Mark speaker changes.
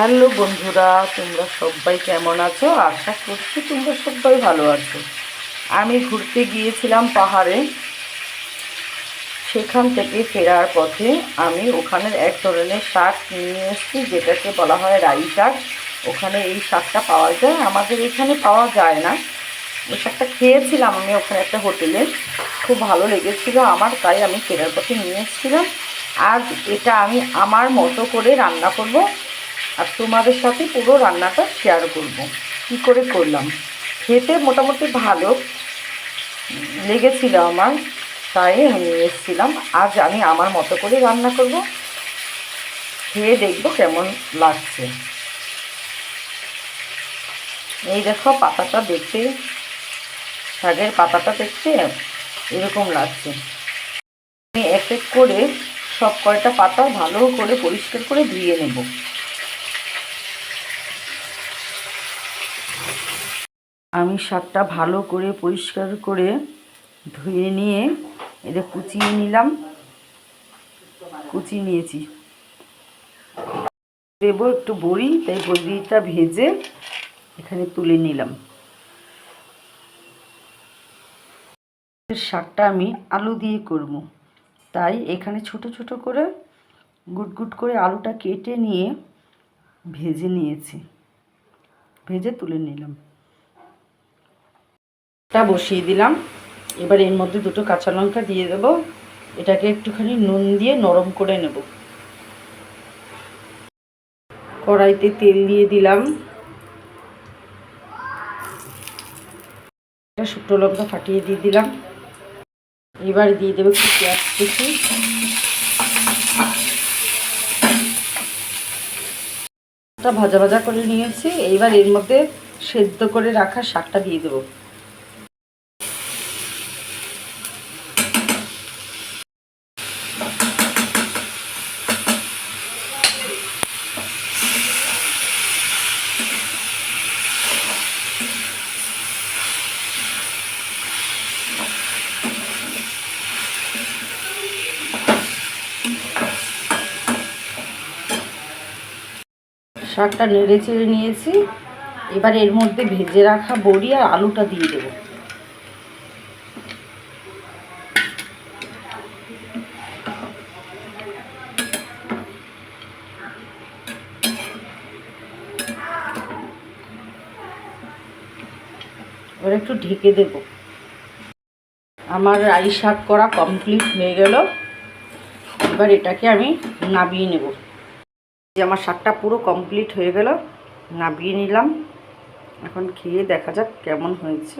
Speaker 1: Hello বন্ধুরা, তোমরা সবাই কেমন আছো? আশা করছি তোমরা সবাই ভালো আছো। আমি ঘুরতে গিয়েছিলাম পাহাড়ে। সেখান থেকে ফেরার পথে আমি ওখানের এক ধরনের শাক নিয়ে এসেছি, যেটাকে বলা হয় রাই শাক। ওখানে এই শাকটা পাওয়া যায়। আমাদের এখানে পাওয়া যায় না। ওই শাকটা খেয়েছিলাম আমি ওখানে একটা হোটেলে। খুব ভালো লেগেছিলো আমার, তাই আমি ফেরার পথে নিয়ে এসেছিলাম। আজ এটা আমি আমার মতো করে রান্না করব। আর তোমাদের সাথে পুরো রান্নাটা শেয়ার করব। কী করে করলাম? খেতে মোটামুটি ভালো লেগেছিল আমার, তাই আমি এসেছিলাম। আজ আমি আমার মতো করে রান্না করব। খেয়ে দেখব কেমন লাগছে। এই দেখো পাতাটা দেখতে, শাকের পাতাটা দেখতে এরকম লাগছে। আমি এক এক করে সব কয়টা পাতা ভালো করে পরিষ্কার করে ধুয়ে নেব। আমি শাকটা ভালো করে পরিষ্কার করে ধুয়ে নিয়ে এটা কুচিয়ে নিলাম। কুচিয়ে নিয়েছি। দেবো একটু বড়ি, তাই বড়িটা ভেজে এখানে তুলে নিলাম। শাকটা আমি আলু দিয়ে করব। তাই এখানে ছোট ছোট করে গুট গুট করে আলুটা কেটে নিয়ে ভেজে নিয়েছি। ভেজে তুলে নিলাম। টা বসিয়ে দিলাম। এবার এর মধ্যে দুটো কাঁচা লঙ্কা দিয়ে দেব। এটাকে একটুখানি নুন দিয়ে নরম করে নেব। কড়াইতে তেল দিয়ে দিলাম। একটা শুকনো লঙ্কা ফাটিয়ে দিয়ে দিলাম। এবার দিয়ে দেবো একটু পেঁয়াজ কুচি। ভাজা ভাজা করে নিয়েছি। এইবার এর মধ্যে সেদ্ধ করে রাখা শাকটা দিয়ে দেবো। শাকটা নেড়ে চেড়ে নিয়েছি। এবার এর মধ্যে ভেজে রাখা বড়ি আর আলুটা দিয়ে দেবো। এবার একটু ঢেকে দেব। আমার রাই শাক করা কমপ্লিট হয়ে গেল। এবার এটাকে আমি নাবিয়ে নেব। যে আমার শাকটা পুরো কমপ্লিট হয়ে গেল, নাবিয়ে নিলাম। এখন খেয়ে দেখা যাক কেমন হয়েছে।